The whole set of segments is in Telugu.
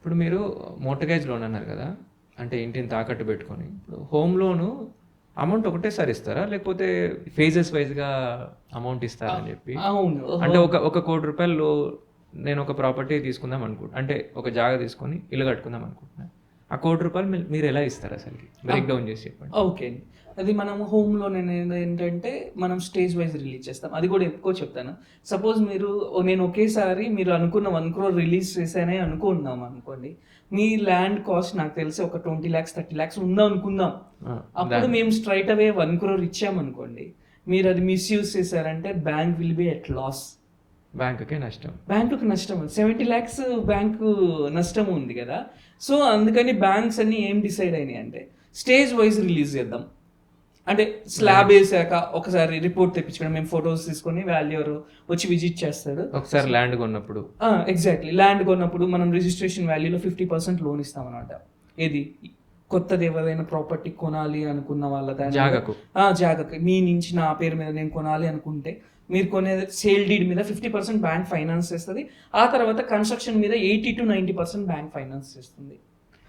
ఇప్పుడు మీరు మోటగేజ్ లోన్ అన్నారు కదా అంటే ఇంటిని తాకట్టు పెట్టుకొని ఇప్పుడు హోమ్ లోను అమౌంట్ ఒకటేసారి ఇస్తారా? లేకపోతే ఫేజెస్ వైజ్గా అమౌంట్ ఇస్తారా అని చెప్పి? అంటే ఒక ఒక కోటి రూపాయలు నేను ఒక ప్రాపర్టీ తీసుకుందాం అనుకుంటా అంటే ఒక జాగా తీసుకొని ఇల్లు కట్టుకుందాం అనుకుంటున్నా. ఆ కోటి రూపాయలు మీరు ఎలా ఇస్తారు అసలు బ్రేక్ డౌన్ చేసి చెప్పండి. ఓకే అండి. అది మనం హోమ్ లోన్ అనేది ఏంటంటే మనం స్టేజ్ వైజ్ రిలీజ్ చేస్తాం. అది కూడా ఎక్కువ చెప్తాను. సపోజ్ మీరు నేను ఒకేసారి మీరు అనుకున్న వన్ క్రోర్ రిలీజ్ చేశానే అనుకుందాం అనుకోండి. మీ ల్యాండ్ కాస్ట్ నాకు తెలిసి ఒక ట్వంటీ ల్యాక్స్ థర్టీ ల్యాక్స్ ఉందా అనుకుందాం. అప్పుడు మేము స్ట్రైట్ అవే వన్ క్రోర్ ఇచ్చామనుకోండి. మీరు అది మిస్యూజ్ చేశారంటే bank will be at loss బ్యాంకుకే నష్టం. బ్యాంకుకి నష్టం. సెవెంటీ ల్యాక్స్ బ్యాంకు నష్టం ఉంది కదా. సో అందుకని బ్యాంక్స్ అన్ని ఏం డిసైడ్ అయినాయి అంటే స్టేజ్ వైజ్ రిలీజ్ చేద్దాం. అంటే స్లాబ్ వేసాక ఒకసారి రిపోర్ట్ తెప్పించుకోండి. మేము ఫొటోస్ తీసుకొని వాల్యూర్ వచ్చి విజిట్ చేస్తాడు. ఒకసారి ల్యాండ్ కొన్నప్పుడు. ఎగ్జాక్ట్లీ. ల్యాండ్ కొన్నప్పుడు మనం రిజిస్ట్రేషన్ వాల్యూలో ఫిఫ్టీ పర్సెంట్ లోన్ ఇస్తామన్నమాట. ఏది? కొత్తది ఎవరైనా ప్రాపర్టీ కొనాలి అనుకున్న వాళ్ళ దాని జాగకు. ఆ, జాగకు. మీ నుంచి నా పేరు మీద నేను కొనాలి అనుకుంటే మీరు కొనే సేల్ డీడ్ మీద ఫిఫ్టీ పర్సెంట్ బ్యాంక్ ఫైనాన్స్ చేస్తుంది. ఆ తర్వాత కన్స్ట్రక్షన్ మీద eighty to ninety percent bank finance చేస్తుంది.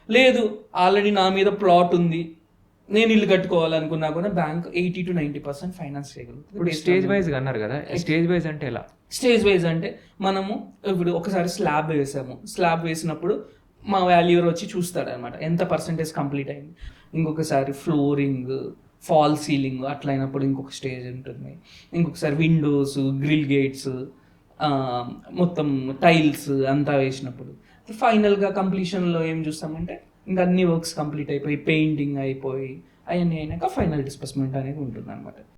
లేదు ఆల్రెడీ నా మీద ప్లాట్ ఉంది. నేను ఇల్లు కట్టుకోవాలనుకున్నా కూడా bank eighty to ninety percent finance చేయగలుగుతుంది ఇప్పుడు స్టేజ్ వైజ్ అన్నారు కదా స్టేజ్ వైజ్ అంటే ఎలా? స్టేజ్ వైజ్ అంటే మనము ఇప్పుడు ఒకసారి స్లాబ్ వేసాము. స్లాబ్ వేసినప్పుడు మా వాల్యూర్ వచ్చి చూస్తాడు అనమాట ఎంత పర్సంటేజ్ కంప్లీట్ అయింది? ఇంకొకసారి ఫ్లోరింగ్ ఫాల్ సీలింగ్ అట్లా అయినప్పుడు ఇంకొక స్టేజ్ ఉంటుంది. ఇంకొకసారి విండోస్ గ్రిల్ గేట్స్ మొత్తం టైల్స్ అంతా వేసినప్పుడు. ఫైనల్గా కంప్లీషన్లో ఏం చూస్తామంటే ఇంకా అన్ని వర్క్స్ కంప్లీట్ అయిపోయి పెయింటింగ్ అయిపోయి అవన్నీ అయినాక ఫైనల్ డిస్బర్స్మెంట్ అనేది ఉంటుంది అనమాట